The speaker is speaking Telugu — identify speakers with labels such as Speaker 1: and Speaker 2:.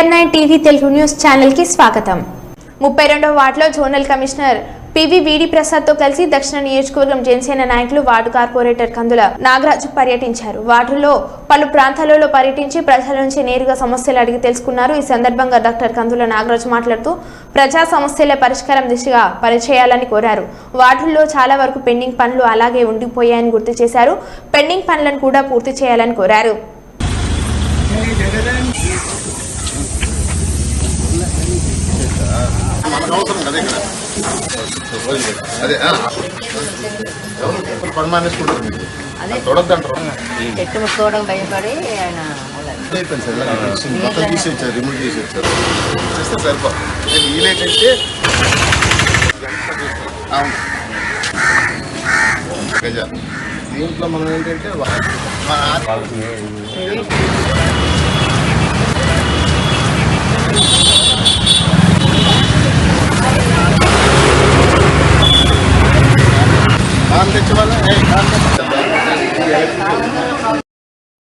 Speaker 1: తెలుగు న్యూస్ ఛానల్కి స్వాగతం. ముప్పై రెండవ వార్డులో జోనల్ కమిషనర్ పివి విడి ప్రసాద్తో కలిసి దక్షిణ నియోజకవర్గం జనసేన నాయకులు వార్డు కార్పొరేటర్ కందుల నాగరాజు పర్యటించారు. వార్డులో పలు ప్రాంతాలలో పర్యటించి ప్రజల నుంచి నేరుగా సమస్యలు అడిగి తెలుసుకున్నారు. ఈ సందర్భంగా డాక్టర్ కందుల నాగరాజు మాట్లాడుతూ ప్రజా సమస్యల పరిష్కారం దిశగా పనిచేయాలని కోరారు. వార్డుల్లో చాలా వరకు పెండింగ్ పనులు అలాగే ఉండిపోయాయని గుర్తు చేశారు. పెండింగ్ పనులను కూడా పూర్తి చేయాలని కోరారు.
Speaker 2: మనకు అవసరం కదా ఇక్కడ? అదే ఆ. పని మానేసుకుంటారు
Speaker 3: చెట్టు ముట్టుకోవడం భయపడి ఆయన
Speaker 2: అయిపోయింది సార్. మొత్తం రిమూవ్ చేసి వచ్చారు చేస్తే సరిపో. నేను వీలేటంటే అవును. గజ. దీంట్లో మనం ఏంటంటే Kan teçi lan. Hey kan teçi.